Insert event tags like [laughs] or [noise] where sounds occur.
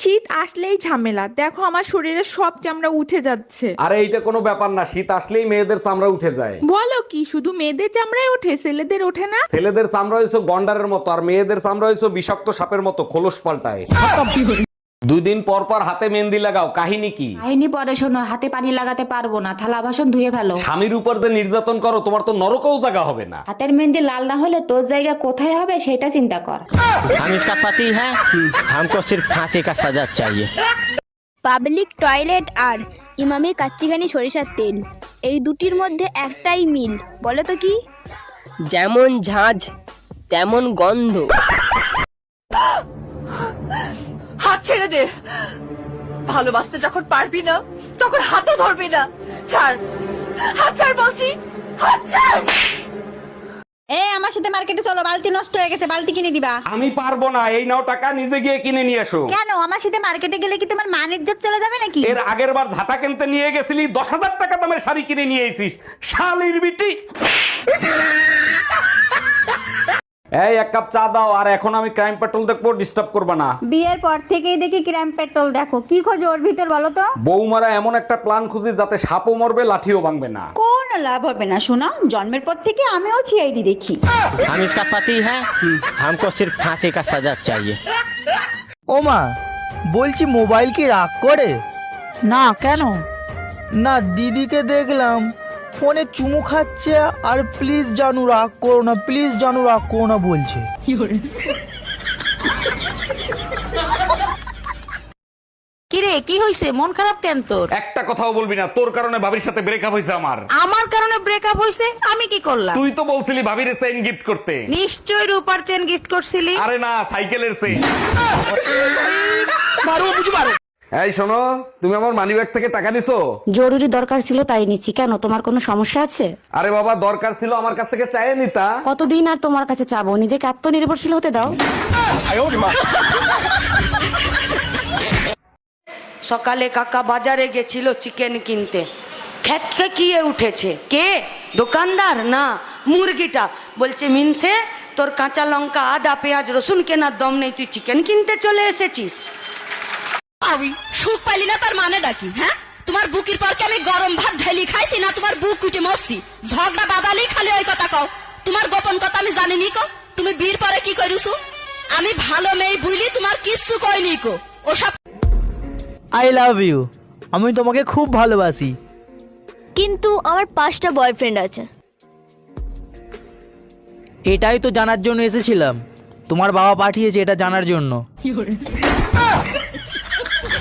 শীত আসলেই ঝামেলা। দেখো আমার শরীরে সব চামড়া উঠে যাচ্ছে। আরে এইটা কোনো ব্যাপার না শীত আসলেই মেয়েদের চামড়া উঠে যায়। বলো কি শুধু মেয়েদের চামড়ায় ওঠে ছেলেদের ওঠে না? ছেলেদের চামড়া হয়েছে গন্ডারের মতো আর মেয়েদের চামড়া হয়েছে বিষাক্ত সাপের মতো খোলস পাল্টায়। দুই দিন পর পর হাতে মেহেন্দি লাগাও কাহিনী কি কাহিনী পরে শোনো হাতে পানি লাগাতে পারবো না থালা বাসন ধুয়ে ফেলো স্বামীর উপর যে নির্যাতন করো তোমার তো নরকও জায়গা হবে না হাতের মেহেন্দি লাল না হলে তোর জায়গা কোথায় হবে সেটা চিন্তা কর हम इसका पति है हमको सिर्फ फांसी का सजा चाहिए পাবলিক টয়লেট আর ইমামি কাচ্চিঘানি সরিষার তেল এই দুটির মধ্যে একটাই মিল বলো তো কি যেমন ঝাঁঝ তেমন গন্ধ হাত ছেড়ে দে। ভালোবাসতে যখন পারবি না তখন হাতও ধরবি না। ছাড়। হাত ছাড় বলছি। হাত ছাড়! এ আমার সাথে মার্কেটে চলো বালতি নষ্ট হয়ে গেছে বালতি কিনে দিবা। আমি পারব না এই নাও টাকা নিজে গিয়ে কিনে নিয়ে এসো। কেন? আমার সাথে মার্কেটে গেলে কি তোমার মানের জোর চলে যাবে নাকি? এর আগের বার ঝাঁটা কিনতে নিয়ে গেছিলি দশ হাজার টাকা দামের শাড়ি কিনে নিয়ে এসিস শালির বিটি। এই এক কাপ চা দাও আর এখন আমি ক্রাইম পেট্রোল দেখবো ডিস্টার্ব করবে না বিয়ের পর থেকেই দেখি ক্র্যাম পেট্রোল দেখো কি খোঁজ ওর ভিতর বলো তো বৌমারা এমন একটা প্ল্যান খুঁজি যাতে সাপও মরবে লাঠিও ভাঙবে না কোন লাভ হবে না শোনা জন্মের পর থেকে আমিও সিআইডি দেখি हम इसका पति है हमको सिर्फ फांसी का सजा चाहिए ও মা বলছি মোবাইল কি রাগ করে না কেন না দিদিকে দেখলাম ফোনে চুমু খাচ্ছে আর প্লিজ জানু রাগ করো না প্লিজ জানু রাগ করো না বলছে। কিরে কি হইছে? মন খারাপ কেন তোর? একটা কথাও বলবি না তোর কারণে ভাবির সাথে ব্রেকআপ হয়েছে আমার। আমার কারণে ব্রেকআপ হইছে? আমি কি করলাম? তুই তো বলছিলি ভাবির চেইন গিফট করতে। নিশ্চয় রূপার চেন গিফট করছিলি। আরে না সাইকেলের চেইন এই শোনো তুমি আমার মানিব্যাগ থেকে টাকা নিছো? জরুরি দরকার ছিল তাই নিচ্ছি। কেন তোমার কোনো সমস্যা আছে? আরে বাবা দরকার ছিল আমার কাছ থেকে চাইয়ে নিতা। কতদিন আর তোমার কাছে চাবো? নিজেকে আত্মনির্ভরশীল হতে দাও। সকালে কাকা বাজারে গেছিল চিকেন কিনতে। খেতে কিয়ে উঠেছে। কে? দোকানদার না? মুরগিটা। বলছে মিনসে তোর কাঁচা লঙ্কা আদা পেঁয়াজ রসুন কেনার দম নেই। তুই চিকেন কিনতে চলে এসেছিস। সুখ পাইলি না তার মানে ডাকি হ্যাঁ? তোমার বুকের পর কি আমি গরম ভাত ঢেলি খাইছি না তোমার বুক উঠে মরছি। ঝগড়া বাদালি খালি ওই কথা কও। তোমার গোপন কথা আমি জানি নি কো। তুমি বীর পরে কি করিসু আমি ভালো মেয়ে বুঝলি তোমার কিচ্ছু কইনি কো। ওসব আই লাভ ইউ আমি তোমাকে খুব ভালোবাসি। কিন্তু আমার পাঁচটা বয়ফ্রেন্ড আছে। এটাই তো জানার জন্য এসেছিলাম। তোমার বাবা পাঠিয়েছে এটা জানার জন্য। [laughs]